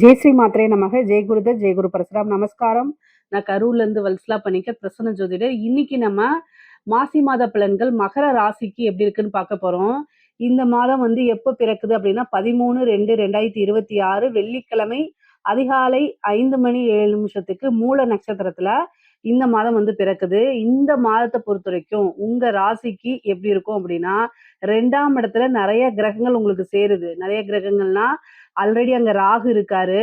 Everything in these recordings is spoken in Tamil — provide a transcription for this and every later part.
ஜெய் ஸ்ரீ மாத்ரே நமக. ஜெய் குருத ஜெய் குரு பரசுராம். நமஸ்காரம். நான் கரூர்ல இருந்து வல்சலா பண்ணிக்க பிரசன்ன ஜோதிடர். இன்னைக்கு நம்ம மாசி மாத பலன்கள் மகர ராசிக்கு எப்படி இருக்குன்னு பார்க்க போறோம். இந்த மாதம் வந்து எப்போ பிறக்குது அப்படின்னா பதிமூணு ரெண்டு ரெண்டாயிரத்தி இருபத்தி ஆறு வெள்ளிக்கிழமை அதிகாலை ஐந்து மணி ஏழு நிமிஷத்துக்கு மூல நட்சத்திரத்துல இந்த மாதம் வந்து பிறக்குது. இந்த மாதத்தை பொறுத்த வரைக்கும் உங்க ராசிக்கு எப்படி இருக்கும் அப்படின்னா ரெண்டாம் இடத்துல நிறைய கிரகங்கள் உங்களுக்கு சேருது. நிறைய கிரகங்கள்னா ஆல்ரெடி அங்க ராகு இருக்காரு.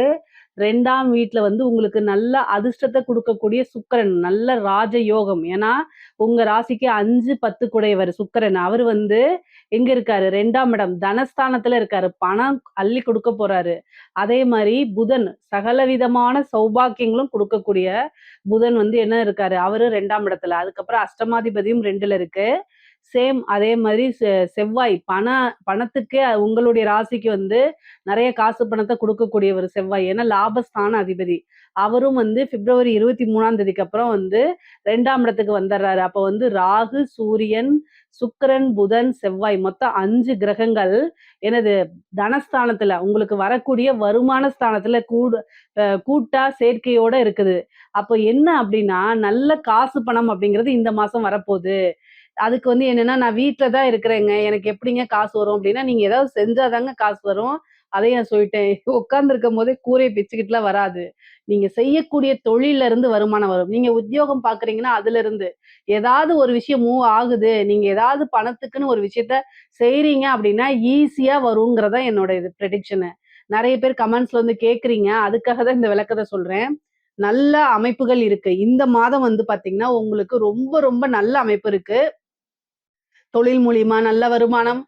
ரெண்டாம் வீட்ல வந்து உங்களுக்கு நல்ல அதிர்ஷ்டத்தை கொடுக்கக்கூடிய சுக்கரன் நல்ல ராஜ யோகம் ஏன்னா உங்க ராசிக்கு அஞ்சு பத்து குடையவர் சுக்கரன். அவர் வந்து எங்க இருக்காரு? ரெண்டாம் இடம் தனஸ்தானத்துல இருக்காரு. பணம் அள்ளி கொடுக்க போறாரு. அதே மாதிரி புதன் சகல விதமான சௌபாக்கியங்களும் கொடுக்கக்கூடிய புதன் வந்து என்ன இருக்காரு? அவரு ரெண்டாம் இடத்துல. அதுக்கப்புறம் அஷ்டமாதிபதியும் ரெண்டுல இருக்கு. சேம் அதே மாதிரி செ- செவ்வாய் பண பணத்துக்கே உங்களுடைய ராசிக்கு வந்து நிறைய காசு பணத்தை கொடுக்கக்கூடியவர் செவ்வாய். ஏன்னா லாபஸ்தான அதிபதி. அவரும் வந்து பிப்ரவரி இருபத்தி மூணாம் தேதிக்கு அப்புறம் வந்து ரெண்டாம் இடத்துக்கு வந்துடுறாரு அப்போ வந்து ராகு சூரியன் சுக்கரன் புதன் செவ்வாய் மொத்தம் அஞ்சு கிரகங்கள். எனது தனஸ்தானத்துல உங்களுக்கு வரக்கூடிய வருமான ஸ்தானத்துல கூடு கூட்டா சேர்க்கையோட இருக்குது. அப்போ என்ன அப்படின்னா நல்ல காசு பணம் அப்படிங்கிறது இந்த மாசம் வரப்போகுது. அதுக்கு வந்து என்னன்னா நான் வீட்டில் தான் இருக்கிறேங்க. எனக்கு எப்படிங்க காசு வரும் அப்படின்னா நீங்கள் ஏதாவது செஞ்சாதாங்க காசு வரும். அதையும் நான் சொல்லிட்டேன். உட்காந்துருக்கும் போதே கூரையை பிச்சுக்கிட்டுலாம் வராது. நீங்க செய்யக்கூடிய தொழில இருந்து வருமானம் வரும். நீங்க உத்தியோகம் பாக்குறீங்கன்னா அதுல இருந்து ஏதாவது ஒரு விஷயம் மூவ் ஆகுது. நீங்க ஏதாவது பணத்துக்குன்னு ஒரு விஷயத்த செய்றீங்க அப்படின்னா ஈஸியா வருங்கிறதா என்னோட இது ப்ரெடிக்ஷனு நிறைய பேர் கமெண்ட்ஸ்ல வந்து கேக்குறீங்க. அதுக்காக தான் இந்த விளக்கத்தை சொல்றேன். நல்ல அமைப்புகள் இருக்கு. இந்த மாதம் வந்து பாத்தீங்கன்னா உங்களுக்கு ரொம்ப ரொம்ப நல்ல அமைப்பு இருக்கு. தொழில் மூலியமா நல்ல வருமானம்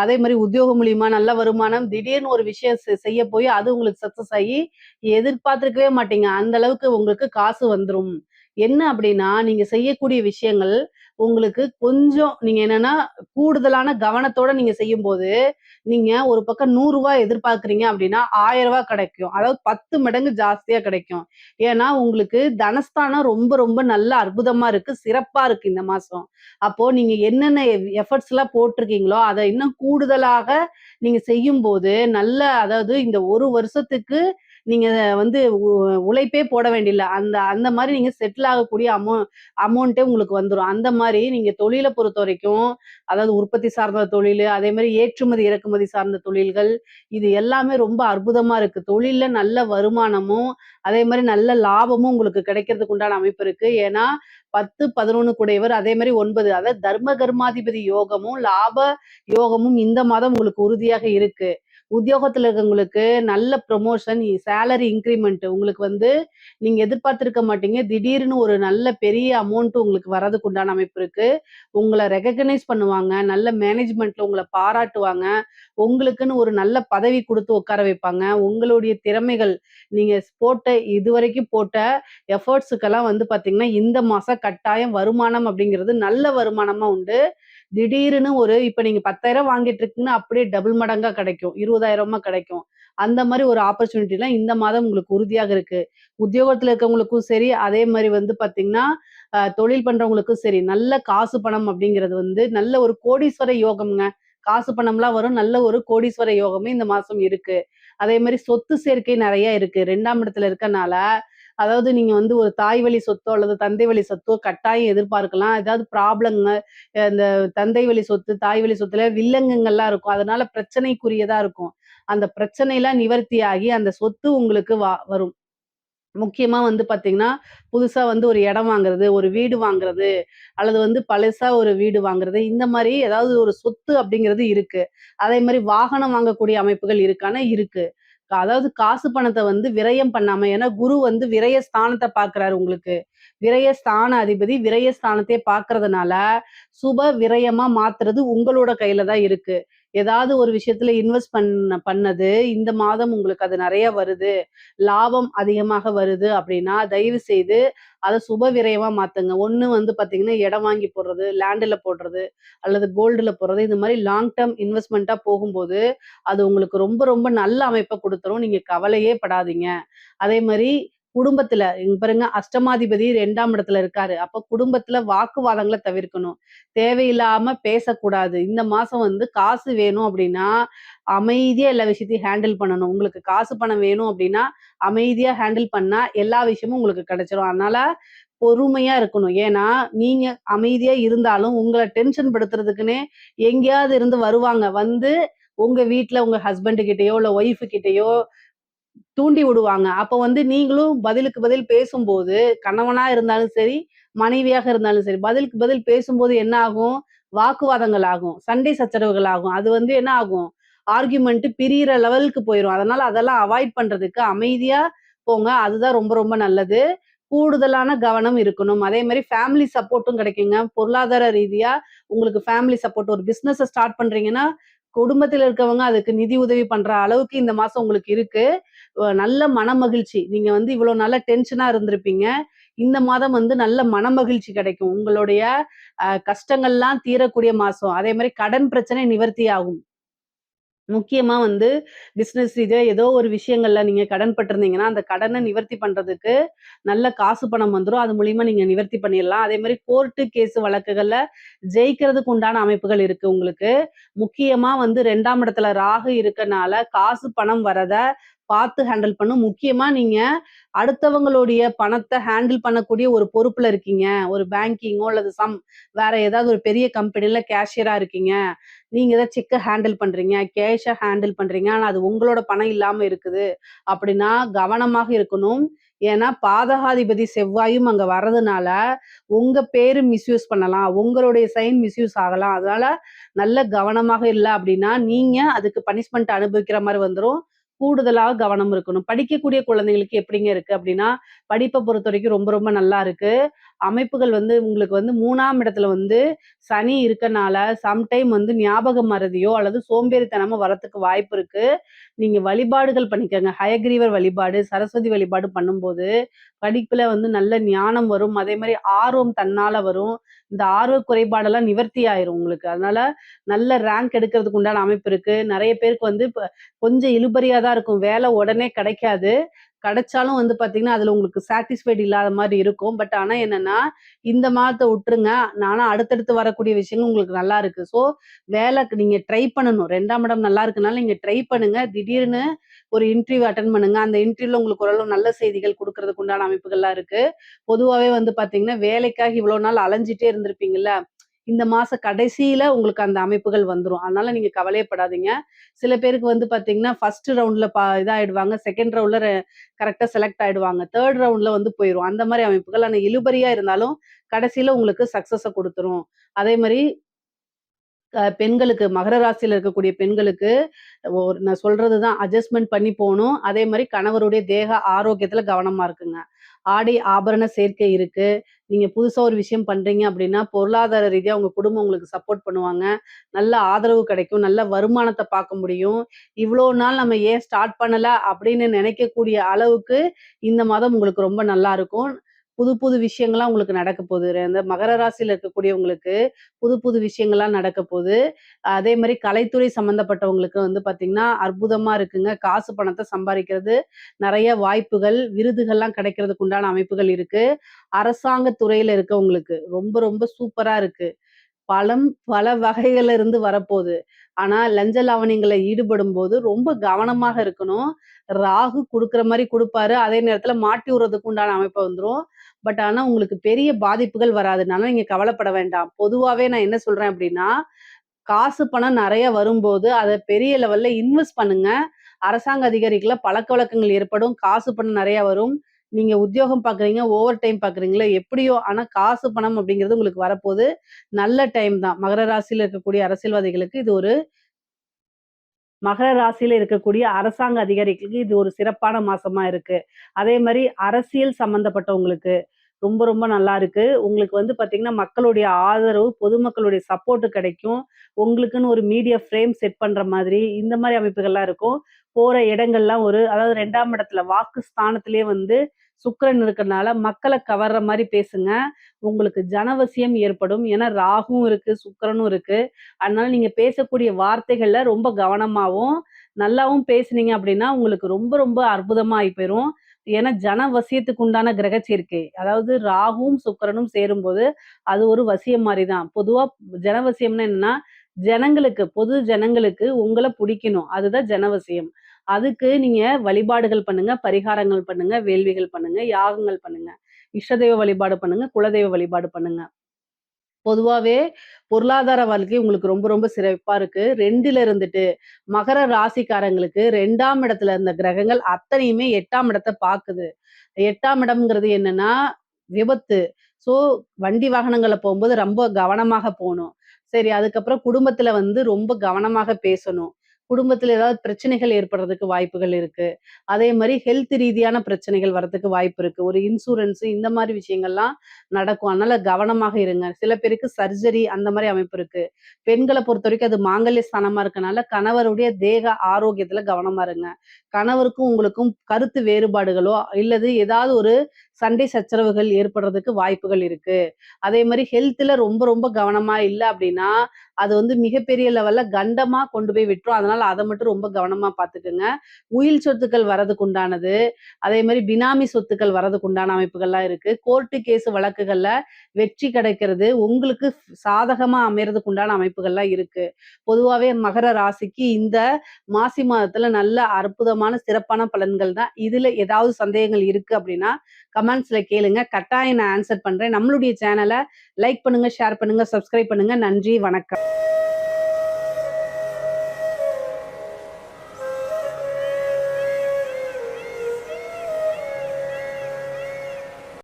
அதே மாதிரி உத்தியோகம் மூலியமா நல்ல வருமானம் திடீர்னு ஒரு விஷயம் செ- செய்ய போய் அது உங்களுக்கு சக்சஸ் ஆகி எதிர்பார்த்திருக்கவே மாட்டீங்க. அந்த அளவுக்கு உங்களுக்கு காசு வந்துரும். என்ன அப்படின்னா நீங்க செய்யக்கூடிய விஷயங்கள் உங்களுக்கு கொஞ்சம் நீங்க என்னன்னா கூடுதலான கவனத்தோட நீங்க செய்யும் போது நீங்க ஒரு பக்கம் நூறு ரூபாய் எதிர்பார்க்குறீங்க அப்படின்னா ஆயிரம் ரூபாய் கிடைக்கும். அதாவது பத்து மடங்கு ஜாஸ்தியா கிடைக்கும். ஏன்னா உங்களுக்கு தனஸ்தானம் ரொம்ப ரொம்ப நல்ல அற்புதமா இருக்கு சிறப்பா இருக்கு இந்த மாசம். அப்போ நீங்க என்னென்ன எஃபர்ட்ஸ் எல்லாம் போட்டிருக்கீங்களோ அதை இன்னும் கூடுதலாக நீங்க செய்யும் போது நல்ல அதாவது இந்த ஒரு வருஷத்துக்கு நீங்க வந்து உ- உழைப்பே போட வேண்டியில்ல. அந்த அந்த மாதிரி நீங்க செட்டில் ஆகக்கூடிய அமௌ அமௌண்ட்டே உங்களுக்கு வந்துடும் அந்த மாதிரி நீங்க தொழிலை பொறுத்த வரைக்கும் அதாவது உற்பத்தி சார்ந்த தொழில் அதே மாதிரி ஏற்றுமதி இறக்குமதி சார்ந்த தொழில்கள் இது எல்லாமே ரொம்ப அற்புதமா இருக்கு. தொழிலில் நல்ல வருமானமும் அதே மாதிரி நல்ல லாபமும் உங்களுக்கு கிடைக்கிறதுக்கு உண்டான அமைப்பு இருக்கு. ஏன்னா பத்து பதினொன்று குடையவர் அதே மாதிரி ஒன்பது அதாவது தர்ம கர்மாதிபதி யோகமும் லாப யோகமும் இந்த மாதம் உங்களுக்கு உறுதியாக இருக்குது உத்தியோகத்துல இருக்கவங்களுக்கு நல்ல ப்ரொமோஷன் சேலரி இன்க்ரிமெண்ட் உங்களுக்கு வந்து நீங்க எதிர்பார்த்திருக்க மாட்டீங்க. திடீர்னு ஒரு நல்ல பெரிய அமௌண்ட் உங்களுக்கு வர்றதுக்கு உண்டான அமைப்பு இருக்கு. உங்களை ரெகக்னைஸ் பண்ணுவாங்க. நல்ல மேனேஜ்மெண்ட்ல உங்களை பாராட்டுவாங்க. உங்களுக்குன்னு ஒரு நல்ல பதவி கொடுத்து உட்கார வைப்பாங்க. உங்களுடைய திறமைகள் நீங்க போட்ட இதுவரைக்கும் போட்ட எஃபர்ட்ஸுக்கெல்லாம் வந்து பாத்தீங்கன்னா இந்த மாசம் கட்டாயம் வருமானம் அப்படிங்கிறது நல்ல வருமானமா உண்டு. திடீர்னு ஒரு இப்ப நீங்க பத்தாயிரம் வாங்கிட்டு இருக்குன்னு அப்படியே டபுள் மடங்கா கிடைக்கும். இருபது இருபதாயிரமா கிடைக்கும். அந்த மாதிரி ஒரு ஆப்பர்ச்சுனிட்டிலாம் இந்த மாதம் உங்களுக்கு உறுதியாக இருக்கு. உத்தியோகத்துல இருக்கவங்களுக்கும் சரி அதே மாதிரி வந்து பாத்தீங்கன்னா தொழில் பண்றவங்களுக்கும் சரி நல்ல காசு பணம் அப்படிங்கிறது வந்து நல்ல ஒரு கோடீஸ்வர யோகம்ங்க. காசு பணம்லாம் வரும் நல்ல ஒரு கோடீஸ்வர யோகமே இந்த மாசம் இருக்கு. அதே மாதிரி சொத்து சேர்க்கை நிறைய இருக்கு. ரெண்டாம் இடத்துல இருக்கனால அதாவது நீங்க வந்து ஒரு தாய் வழி சொத்தோ அல்லது தந்தை வழி சொத்தோ கட்டாயம் எதிர்பார்க்கலாம். ஏதாவது ப்ராப்ளங்க இந்த தந்தை வழி சொத்து தாய் வழி சொத்துல வில்லங்கங்கள்லாம் இருக்கும். அதனால பிரச்சனைக்குரியதா இருக்கும். அந்த பிரச்சனைலாம் நிவர்த்தி ஆகி அந்த சொத்து உங்களுக்கு வா வரும். முக்கியமா வந்து பாத்தீங்கன்னா புதுசா வந்து ஒரு இடம் வாங்குறது ஒரு வீடு வாங்குறது அல்லது வந்து பழசா ஒரு வீடு வாங்குறது இந்த மாதிரி ஏதாவது ஒரு சொத்து அப்படிங்கிறது இருக்கு. அதே மாதிரி வாகனம் வாங்கக்கூடிய அமைப்புகள் இருக்கான இருக்கு. அதாவது காசு பணத்தை வந்து விரயம் பண்ணாம ஏன்னா குரு வந்து விரய ஸ்தானத்தை பாக்குறாரு உங்களுக்கு. விரய ஸ்தான அதிபதி விரய ஸ்தானத்தை பாக்குறதுனால சுப விரயமா மாத்துறது உங்களோட கையில தான் இருக்கு. ஏதாவது ஒரு விஷயத்துல இன்வெஸ்ட் பண்ண பண்ணது இந்த மாதம் உங்களுக்கு அது நிறைய வருது லாபம் அதிகமாக வருது அப்படின்னா தயவு செய்து அதை சுப விரைவா மாத்துங்க. ஒண்ணு வந்து பாத்தீங்கன்னா இடம் வாங்கி போடுறது லேண்டில் போடுறது அல்லது கோல்டுல போடுறது இந்த மாதிரி லாங் டேர்ம் இன்வெஸ்ட்மெண்ட்டா போகும்போது அது உங்களுக்கு ரொம்ப ரொம்ப நல்ல அமைப்பை கொடுத்துரும். நீங்க கவலையே படாதீங்க. அதே மாதிரி குடும்பத்துல பாருங்க அஷ்டமாதிபதி ரெண்டாம் இடத்துல இருக்காரு. அப்ப குடும்பத்துல வாக்குவாதங்களை தவிர்க்கணும். தேவையில்லாம பேசக்கூடாது. இந்த மாசம் வந்து காசு வேணும் அப்படின்னா அமைதியா எல்லா விஷயத்தையும் ஹேண்டில் பண்ணணும். உங்களுக்கு காசு பணம் வேணும் அப்படின்னா அமைதியா ஹேண்டில் பண்ணா எல்லா விஷயமும் உங்களுக்கு கிடைச்சிரும். அதனால பொறுமையா இருக்கணும். ஏன்னா நீங்க அமைதியா இருந்தாலும் உங்களை டென்ஷன் படுத்துறதுக்குன்னே எங்கேயாவது இருந்து வருவாங்க. வந்து உங்க வீட்டுல உங்க ஹஸ்பண்டு கிட்டயோ இல்ல ஒய்ஃபு கிட்டயோ தூண்டி விடுவாங்க. அப்போ வந்து நீங்களும் பதிலுக்கு பதில் பேசும்போது கணவனா இருந்தாலும் சரி மனைவியாக இருந்தாலும் சரி பதிலுக்கு பதில் பேசும்போது என்ன ஆகும்? வாக்குவாதங்கள் ஆகும். சண்டை சச்சரவுகள் ஆகும். அது வந்து என்ன ஆகும்? ஆர்கியூமெண்ட் பிரியிற லெவலுக்கு போயிடும் அதனால அதெல்லாம் அவாய்ட் பண்றதுக்கு அமைதியா போங்க. அதுதான் ரொம்ப ரொம்ப நல்லது. கூடுதலான கவனம் இருக்கணும். அதே மாதிரி ஃபேமிலி சப்போர்ட்டும் கிடைக்குங்க. பொருளாதார ரீதியா உங்களுக்கு ஃபேமிலி சப்போர்ட் ஒரு பிஸ்னஸை ஸ்டார்ட் பண்றீங்கன்னா குடும்பத்தில் இருக்கவங்க அதுக்கு நிதி உதவி பண்ற அளவுக்கு இந்த மாசம் உங்களுக்கு இருக்கு. நல்ல மனமகிழ்ச்சி. நீங்க வந்து இவ்வளவு நல்ல டென்ஷனா இருந்திருப்பீங்க. இந்த மாதம் வந்து நல்ல மனமகிழ்ச்சி கிடைக்கும். உங்களுடைய கஷ்டங்கள்லாம் தீரக்கூடிய மாசம். அதே மாதிரி கடன் பிரச்சனை நிவர்த்தி ஆகும். முக்கியமாக வந்து பிஸ்னஸ் ரீதியாக ஏதோ ஒரு விஷயங்கள்ல நீங்கள் கடன் பட்டிருந்தீங்கன்னா அந்த கடனை நிவர்த்தி பண்றதுக்கு நல்ல காசு பணம் வந்துடும் அது மூலியமா நீங்க நிவர்த்தி பண்ணிடலாம். அதே மாதிரி கோர்ட்டு கேஸ் வழக்குகளில் ஜெயிக்கிறதுக்கு உண்டான அமைப்புகள் இருக்குது உங்களுக்கு. முக்கியமாக வந்து ரெண்டாம் இடத்துல ராகு இருக்கனால காசு பணம் வரத பார்த்து ஹேண்டில் பண்ணும். முக்கியமா நீங்க அடுத்தவங்களுடைய பணத்தை ஹேண்டில் பண்ணக்கூடிய ஒரு பொறுப்புல இருக்கீங்க. ஒரு பேங்கிங்கோ அல்லது சம் வேற ஏதாவது ஒரு பெரிய கம்பெனில கேஷியரா இருக்கீங்க. நீங்க ஏதாவது செக்கை ஹேண்டில் பண்றீங்க. கேஷை ஹேண்டில் பண்றீங்க. ஆனா அது உங்களோட பணம் இல்லாம இருக்குது. அப்படின்னா கவனமாக இருக்கணும். ஏன்னா பாதகாதிபதி செவ்வாயும் அங்க வர்றதுனால உங்க பேரு மிஸ்யூஸ் பண்ணலாம். உங்களுடைய சைன் மிஸ்யூஸ் ஆகலாம். அதனால நல்ல கவனமாக இல்லை அப்படின்னா நீங்க அதுக்கு பனிஷ்மெண்ட் அனுபவிக்கிற மாதிரி வந்துடும் கூடுதலாக கவனம் இருக்கணும். படிக்கக்கூடிய குழந்தைங்களுக்கு எப்படிங்க இருக்கு அப்படின்னா படிப்பை பொறுத்த வரைக்கும் ரொம்ப ரொம்ப நல்லா இருக்கு. அமைப்புகள் வந்து உங்களுக்கு வந்து மூணாம் இடத்துல வந்து சனி இருக்கனால சம்டைம் வந்து ஞாபக மறதியோ அல்லது சோம்பேறித்தனமோ வரத்துக்கு வாய்ப்பு இருக்கு. நீங்க வழிபாடுகள் பண்ணிக்கோங்க. ஹயக்ரீவர் வழிபாடு சரஸ்வதி வழிபாடு பண்ணும்போது படிப்புல வந்து நல்ல ஞானம் வரும். அதே மாதிரி ஆர்வம் தன்னால வரும். இந்த ஆர்வ குறைபாடெல்லாம் நிவர்த்தி ஆயிரும் உங்களுக்கு. அதனால நல்ல ரேங்க் எடுக்கிறதுக்கு உண்டான அமைப்பு இருக்கு. நிறைய பேருக்கு வந்து கொஞ்சம் இழுபறியா தான் இருக்கும். வேலை உடனே கிடைக்காது. கிடைச்சாலும் வந்து பார்த்தீங்கன்னா அதில் உங்களுக்கு சாட்டிஸ்ஃபைடு இல்லாத மாதிரி இருக்கும். பட் ஆனால் என்னன்னா இந்த மாதத்தை விட்டுருங்க. நானும் அடுத்தடுத்து வரக்கூடிய விஷயங்கள் உங்களுக்கு நல்லா இருக்கு. ஸோ வேலைக்கு நீங்கள் ட்ரை பண்ணணும். ரெண்டாம் இடம் நல்லா இருக்குனால நீங்கள் ட்ரை பண்ணுங்க. திடீர்னு ஒரு இன்டர்வியூ அட்டன் பண்ணுங்க. அந்த இன்டர்வியூல உங்களுக்கு ஓரளவு நல்ல செய்திகள் கொடுக்கறதுக்கு உண்டான அமைப்புகள்லாம் இருக்கு. பொதுவாகவே வந்து பார்த்தீங்கன்னா வேலைக்காக இவ்வளோ நாள் அலைஞ்சிட்டே இருந்திருப்பீங்கல்ல? இந்த மாச கடைசியில உங்களுக்கு அந்த அமைப்புகள் வந்துடும் அதனால நீங்க கவலையப்படாதீங்க சில பேருக்கு வந்து பாத்தீங்கன்னா ஃபர்ஸ்ட் ரவுண்ட்ல பா இதாயிடுவாங்க. செகண்ட் ரவுண்ட்ல கரெக்டா செலக்ட் ஆயிடுவாங்க. தேர்ட் ரவுண்ட்ல வந்து போயிடும் அந்த மாதிரி அமைப்புகள். ஆனா இழுபறியா இருந்தாலும் கடைசியில உங்களுக்கு சக்சஸ கொடுத்துரும். அதே மாதிரி பெண்களுக்கு மகர ராசியில் இருக்கக்கூடிய பெண்களுக்கு ஒரு நான் சொல்றதுதான் அட்ஜஸ்ட்மெண்ட் பண்ணி போகணும். அதே மாதிரி கணவருடைய தேக ஆரோக்கியத்துல கவனமா இருக்குங்க. ஆடை ஆபரண சேர்க்கை இருக்கு. நீங்க புதுசா ஒரு விஷயம் பண்றீங்க அப்படின்னா பொருளாதார ரீதியா உங்க குடும்பம் உங்களுக்கு சப்போர்ட் பண்ணுவாங்க. நல்ல ஆதரவு கிடைக்கும். நல்ல வருமானத்தை பார்க்க முடியும். இவ்வளோ நாள் நம்ம ஏன் ஸ்டார்ட் பண்ணல அப்படின்னு நினைக்கக்கூடிய அளவுக்கு இந்த மாதம் உங்களுக்கு ரொம்ப நல்லா இருக்கும். புது புது விஷயங்கள்லாம் உங்களுக்கு நடக்க போகுது. இந்த மகர ராசியில் இருக்கக்கூடியவங்களுக்கு புது புது விஷயங்கள்லாம் நடக்க போகுது. அதே மாதிரி கலைத்துறை சம்பந்தப்பட்டவங்களுக்கு வந்து பார்த்தீங்கன்னா அற்புதமா இருக்குங்க. காசு பணத்தை சம்பாதிக்கிறது நிறைய வாய்ப்புகள் விருதுகள்லாம் கிடைக்கிறதுக்கு உண்டான அமைப்புகள் இருக்கு. அரசாங்க துறையில இருக்கவங்களுக்கு ரொம்ப ரொம்ப சூப்பரா இருக்கு. பழம் பல வகைகள்ல இருந்து வரப்போகுது. ஆனா லஞ்ச லாவணியங்களை ஈடுபடும் போது ரொம்ப கவனமாக இருக்கணும். ராகு கொடுக்குற மாதிரி கொடுப்பாரு. அதே நேரத்துல மாட்டி விடுறதுக்கு உண்டான அமைப்பு வந்துடும் பட் ஆனா உங்களுக்கு பெரிய பாதிப்புகள் வராதுனால நீங்க கவலைப்பட வேண்டாம். பொதுவாவே நான் என்ன சொல்றேன் அப்படின்னா காசு பணம் நிறைய வரும்போது அதை பெரிய லெவல்ல இன்வெஸ்ட் பண்ணுங்க. அரசாங்க அதிகாரிகளை பழக்க வழக்கங்கள் ஏற்படும். காசு பணம் நிறைய வரும். நீங்க உத்தியோகம் பாக்குறீங்க ஓவர் டைம் பாக்குறீங்களா எப்படியோ ஆனா காசு பணம் அப்படிங்கிறது உங்களுக்கு வரப்போகுது. நல்ல டைம் தான். மகர ராசியில இருக்கக்கூடிய அரசியல்வாதிகளுக்கு இது ஒரு மகர ராசியில இருக்கக்கூடிய அரசாங்க அதிகாரிகளுக்கு இது ஒரு சிறப்பான மாசமா இருக்கு. அதே மாதிரி அரசியல் சம்பந்தப்பட்டவங்களுக்கு ரொம்ப ரொம்ப நல்லா இருக்கு. உங்களுக்கு வந்து பார்த்தீங்கன்னா மக்களுடைய ஆதரவு பொதுமக்களுடைய சப்போர்ட்டு கிடைக்கும். உங்களுக்குன்னு ஒரு மீடியா ஃப்ரேம் செட் பண்ணுற மாதிரி இந்த மாதிரி அமைப்புகள்லாம் இருக்கும். போகிற இடங்கள்லாம் ஒரு அதாவது ரெண்டாம் இடத்துல வாக்கு ஸ்தானத்திலே வந்து சுக்கரன் இருக்கிறதுனால மக்களை கவர்ற மாதிரி பேசுங்க. உங்களுக்கு ஜனவசியம் ஏற்படும். ஏன்னா ராகும் இருக்கு சுக்கரனும் இருக்கு. அதனால நீங்க பேசக்கூடிய வார்த்தைகள்ல ரொம்ப கவனமாகவும் நல்லாவும் பேசுனீங்க அப்படின்னா உங்களுக்கு ரொம்ப ரொம்ப அற்புதமா ஆகி போயிரும். ஏன்னா ஜன வசியத்துக்கு உண்டான கிரக சேர்க்கை. அதாவது ராகுவும் சுக்கிரனும் சேரும்போது அது ஒரு வசியம் மாதிரி தான் பொதுவா ஜனவசியம்னா என்னன்னா ஜனங்களுக்கு பொது ஜனங்களுக்கு உங்களை பிடிக்கணும். அதுதான் ஜனவசியம் அதுக்கு நீங்க வழிபாடுகள் பண்ணுங்க பரிகாரங்கள் பண்ணுங்க வேள்விகள் பண்ணுங்க யாகங்கள் பண்ணுங்க. இஷ்டதெய்வ வழிபாடு பண்ணுங்க குலதெய்வ வழிபாடு பண்ணுங்க. பொதுவாகவே பொருளாதார வாழ்க்கை உங்களுக்கு ரொம்ப ரொம்ப சிறப்பா இருக்கு. ரெண்டுல இருந்துட்டு மகர ராசிக்காரங்களுக்கு ரெண்டாம் இடத்துல இருந்த கிரகங்கள் அத்தனையுமே எட்டாம் இடத்தை பாக்குது. எட்டாம் இடம்ங்கிறது என்னன்னா விபத்து. ஸோ வண்டி வாகனங்களை போகும்போது ரொம்ப கவனமாக போகணும். சரி அதுக்கப்புறம் குடும்பத்துல வந்து ரொம்ப கவனமாக பேசணும். குடும்பத்துல ஏதாவது பிரச்சனைகள் ஏற்படுறதுக்கு வாய்ப்புகள் இருக்கு. அதே மாதிரி ஹெல்த் ரீதியான பிரச்சனைகள் வர்றதுக்கு வாய்ப்பு இருக்கு. ஒரு இன்சூரன்ஸ் இந்த மாதிரி விஷயங்கள்லாம் நடக்கும். அதனால கவனமாக இருங்க. சில பேருக்கு சர்ஜரி அந்த மாதிரி அமைப்பு இருக்கு. பெண்களை பொறுத்த வரைக்கும் அது மாங்கல்ய ஸ்தானமா இருக்கனால கணவருடைய தேக ஆரோக்கியத்துல கவனமா இருங்க. கணவருக்கும் உங்களுக்கும் கருத்து வேறுபாடுகளோ இல்லது ஏதாவது ஒரு சண்டை சச்சரவுகள் ஏற்படுறதுக்கு வாய்ப்புகள் இருக்கு. அதே மாதிரி ஹெல்த்ல ரொம்ப ரொம்ப கவனமா இல்லை அப்படின்னா அது வந்து மிகப்பெரிய லெவல்ல கண்டமா கொண்டு போய் விட்டுரும். அதனால அதை மட்டும் ரொம்ப கவனமா பாத்துக்கோங்க. உயில் சொத்துக்கள் வரதுக்கு உண்டானது அதே மாதிரி பினாமி சொத்துக்கள் வரதுக்கு உண்டான அமைப்புகள்லாம் இருக்கு. கோர்ட்டு கேஸ் வழக்குகள்ல வெற்றி கிடைக்கிறது உங்களுக்கு சாதகமா அமையறதுக்கு உண்டான அமைப்புகள்லாம் இருக்கு. பொதுவாகவே மகர ராசிக்கு இந்த மாசி மாதத்துல நல்ல அற்புதமான சிறப்பான பலன்கள் தான். இதுல ஏதாவது சந்தேகங்கள் இருக்கு அப்படின்னா கமெண்ட்ஸ்ல கேளுங்க. கட்டாயம் நான் ஆன்சர் பண்றேன். நம்மளுடைய சேனலை லைக் பண்ணுங்க ஷேர் பண்ணுங்க சப்ஸ்கிரைப் பண்ணுங்க. நன்றி வணக்கம்.